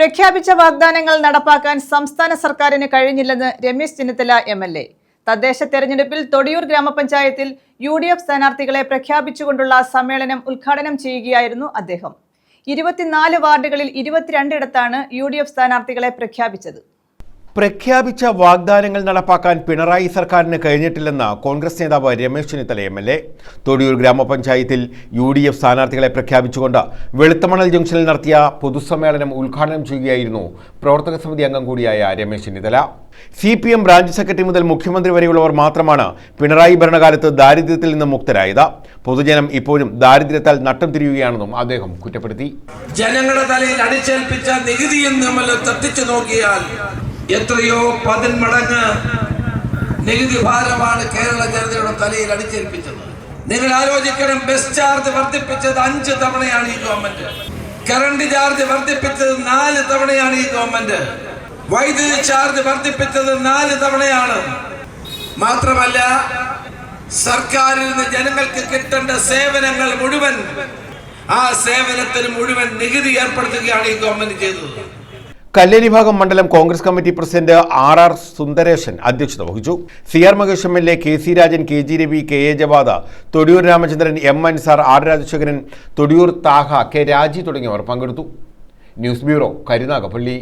പ്രഖ്യാപിച്ച വാഗ്ദാനങ്ങൾ നടപ്പാക്കാൻ സംസ്ഥാന സർക്കാരിന് കഴിഞ്ഞില്ലെന്ന് Ramesh Chennithala M L A. തദ്ദേശ തെരഞ്ഞെടുപ്പിൽ തൊടിയൂർ ഗ്രാമപഞ്ചായത്തിൽ യു ഡി എഫ് സ്ഥാനാർത്ഥികളെ പ്രഖ്യാപിച്ചുകൊണ്ടുള്ള സമ്മേളനം ഉദ്ഘാടനം ചെയ്യുകയായിരുന്നു അദ്ദേഹം. ഇരുപത്തിനാല് വാർഡുകളിൽ ഇരുപത്തിരണ്ടിടത്താണ് യു ഡി എഫ് സ്ഥാനാർത്ഥികളെ പ്രഖ്യാപിച്ചത്. പ്രഖ്യാപിച്ച വാഗ്ദാനങ്ങൾ നടപ്പാക്കാൻ പിണറായി സർക്കാരിന് കഴിഞ്ഞിട്ടില്ലെന്ന് കോൺഗ്രസ് നേതാവ് Ramesh Chennithala M L A. Thodiyoor ഗ്രാമപഞ്ചായത്തിൽ യു ഡി എഫ് സ്ഥാനാർത്ഥികളെ പ്രഖ്യാപിച്ചുകൊണ്ട് വെളുത്തമണൽ ജംഗ്ഷനിൽ നടത്തിയ പൊതുസമ്മേളനം ഉദ്ഘാടനം ചെയ്യുകയായിരുന്നു പ്രവർത്തക സമിതി അംഗം കൂടിയായ Ramesh Chennithala. C P M branch secretary മുതൽ മുഖ്യമന്ത്രി വരെയുള്ളവർ മാത്രമാണ് പിണറായി ഭരണകാലത്ത് ദാരിദ്ര്യത്തിൽ നിന്ന് മുക്തരായത്. പൊതുജനം ഇപ്പോഴും ദാരിദ്ര്യത്താൽ നട്ടം തിരിയുകയാണെന്നും അദ്ദേഹം കുറ്റപ്പെടുത്തി. ജനങ്ങളുടെ തലയിൽ അടിച്ചേൽപ്പിച്ച നികുതി നമ്മൾ തത്തിച്ചു നോക്കിയാൽ എത്രയോ പതിന്മടങ്ങ് നികുതി ഭാരമാണ് കേരള ജനതയുടെ തലയിൽ അടിച്ചേൽപ്പിച്ചത്. നിങ്ങൾ ആലോചിക്കണം ബസ് ചാർജ് വർദ്ധിപ്പിച്ചത് അഞ്ച് തവണയാണ് ഈ ഗവൺമെന്റ്. കറണ്ട് ചാർജ് വർദ്ധിപ്പിച്ചത് നാല് തവണയാണ് ഈ ഗവൺമെന്റ്. വൈദ്യുതി ചാർജ് വർദ്ധിപ്പിച്ചത് നാല് തവണയാണ്. മാത്രമല്ല സർക്കാരിൽ നിന്ന് ജനങ്ങൾക്ക് കിട്ടേണ്ട സേവനങ്ങൾ മുഴുവൻ ആ സേവനത്തിന് മുഴുവൻ നികുതി ഏർപ്പെടുത്തുകയാണ് ഈ ഗവൺമെന്റ് ചെയ്തത്. കല്ലേരി ഭാഗം മണ്ഡലം Congress committee president R R Sundaresan അധ്യക്ഷത വഹിച്ചു. C R Mahesh M L A K C Rajan K G Ravi K A Javada Thodiyoor Ramachandran M Ansar R Rajasekharan Thodiyoor Thaha K Raji തുടങ്ങിയവർ പങ്കെടുത്തു. News bureau Karunagappally.